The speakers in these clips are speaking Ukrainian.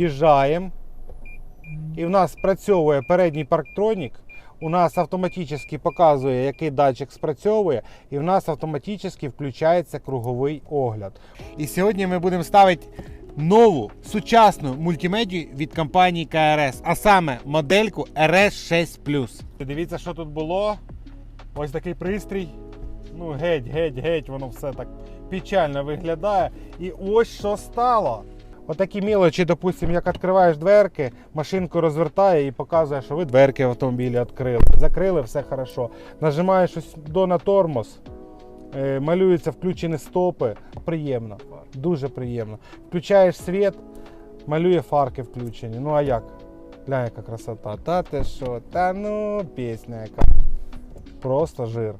Під'їжджаємо. І в нас спрацьовує передній парктронік. У нас автоматично показує, який датчик спрацьовує, і в нас автоматично включається круговий огляд. І сьогодні ми будемо ставити нову сучасну мультимедію від компанії КРС, а саме модельку RS6 Дивіться, що тут було. Ось такий пристрій. Ну, геть, геть, геть, воно все так печально виглядає. І ось що стало. Отакі мілочі, допустимо, як відкриваєш дверки, машинку розвертає і показує, що ви дверки в автомобілі відкрили. Закрили, все хорошо. Нажимаєш ось до на тормоз, е, малюються включені стопи. Приємно, дуже приємно. Включаєш світ, малює фарки включені. Ну а як? Глянь, яка красота. Та ти що? Та ну, пісня яка. Просто жир.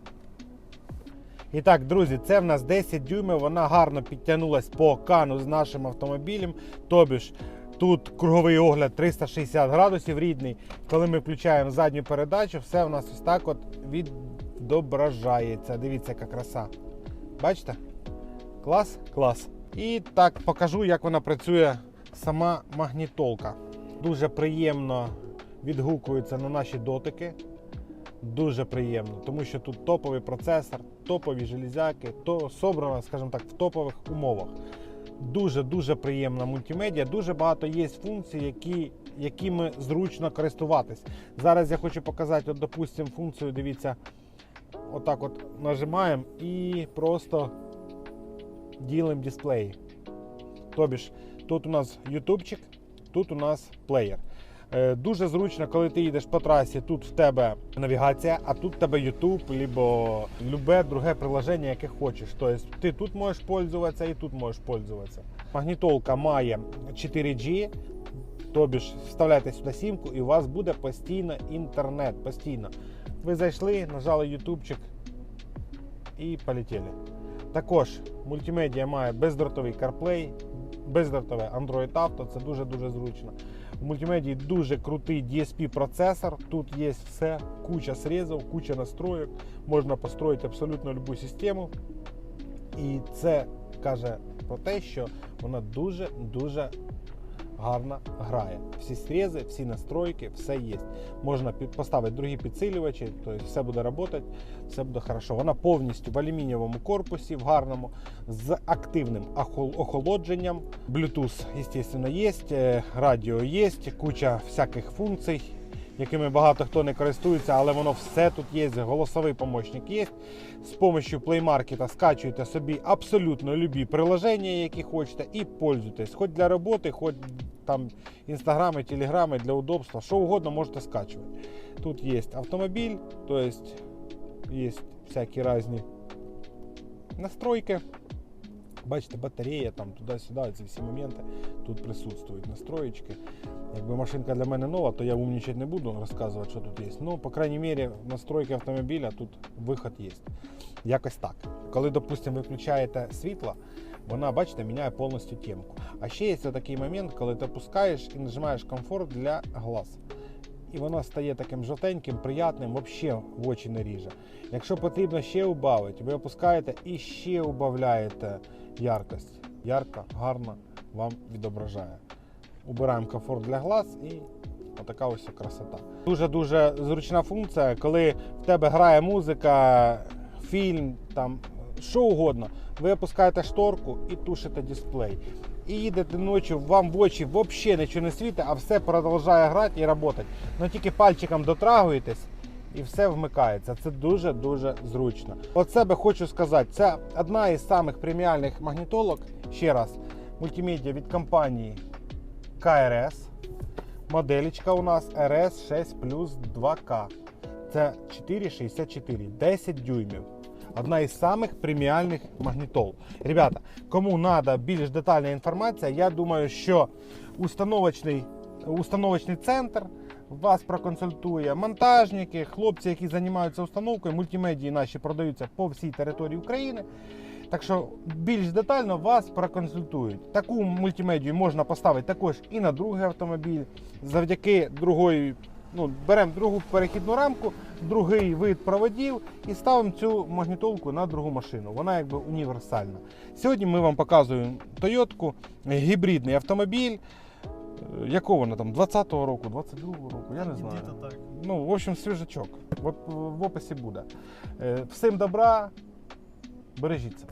І так, друзі, це в нас 10 дюймів, вона гарно підтягнулась по кану з нашим автомобілем. Тобі ж тут круговий огляд 360 градусів рідний. Коли ми включаємо задню передачу, все в нас ось так от відображається. Дивіться, яка краса. Бачите? Клас? Клас. І так покажу, як вона працює сама магнітолка. Дуже приємно відгукується на наші дотики. Дуже приємно, тому що тут топовий процесор, топові железяки, то собрано, скажімо так, в топових умовах. Дуже дуже приємна мультимедіа. Дуже багато є функцій, які, якими зручно користуватись. Зараз я хочу показати, от, допустимо, функцію. Дивіться, отак от нажимаємо і просто ділимо дисплеї. Тобі ж, тут у нас ютубчик, тут у нас плеєр. Е, Дуже зручно, коли ти їдеш по трасі, тут в тебе навігація, а тут в тебе YouTube, або любе друге приложення, яке хочеш. Тобто ти тут можеш пользуватися і тут можеш пользуватися. Магнітолка має 4G, тобі ж вставляєте сюди сімку і у вас буде постійно інтернет. Постійно. Ви зайшли, нажали ютубчик і полетіли. Також мультимедіа має бездротовий CarPlay, бездротове Android Auto, це дуже-дуже зручно. У мультимедії дуже крутий DSP процесор. Тут є все, куча срізів, куча настроєк. Можна построїти абсолютно будь-яку систему. І це каже про те, що вона дуже-дуже гарно грає. Всі срези, всі настройки, все є. Можна поставити другі підсилювачі, тобто все буде працювати, все буде хорошо. Вона повністю в алюмінієвому корпусі, в гарному, з активним охол- охолодженням. Bluetooth, звісно, є, е, радіо є, куча всяких функцій, якими багато хто не користується, але воно все тут є. Голосовий помощник є. З допомогою Play Market скачуєте собі абсолютно любі приложення, які хочете, і пользуйтесь. Хоч для роботи, хоч там інстаграми, телеграми для удобства, що угодно можете скачувати. Тут є автомобіль, то есть є всякі різні настройки. Бачите, батарея там туди-сюди, ці всі моменти тут присутствують настроєчки. Якби машинка для мене нова, то я умнічати не буду розказувати, що тут є. Ну, по крайній мірі, настройки автомобіля тут виход є. Якось так. Коли, допустимо, ви включаєте світло, вона, бачите, міняє повністю темку. А ще є такий момент, коли ти опускаєш і нажимаєш комфорт для глаз. І воно стає таким жовтеньким, приятним, взагалі в очі не ріже. Якщо потрібно ще убавити, ви опускаєте і ще убавляєте яркость. Ярко, гарно вам відображає. Убираємо комфорт для глаз і отака ось красота. Дуже-дуже зручна функція, коли в тебе грає музика, фільм, там що угодно. Ви опускаєте шторку і тушите дисплей. І їдете ночі, вам в очі взагалі нічого не світить, а все продовжує грати і працювати. Ну тільки пальчиком дотрагуєтесь і все вмикається. Це дуже-дуже зручно. От себе хочу сказати, це одна із самих преміальних магнітолок. Ще раз, мультимедіа від компанії КРС. Моделечка у нас RS6 Plus 2K. Це 4,64, 10 дюймів. Одна із самих преміальних магнітол. Ребята, кому треба більш детальна інформація, я думаю, що установочний, установочний центр вас проконсультує. Монтажники, хлопці, які займаються установкою, мультимедії наші продаються по всій території України. Так що більш детально вас проконсультують. Таку мультимедію можна поставити також і на другий автомобіль. Завдяки другої, ну, беремо другу перехідну рамку, другий вид проводів і ставимо цю магнітолку на другу машину. Вона якби універсальна. Сьогодні ми вам показуємо Toyota, гібридний автомобіль. Е, Якого вона там? 20-го року, 22-го року, я не знаю. Так. Ну, в общем, свіжачок. В, в описі буде. Е, Всім добра, бережіться.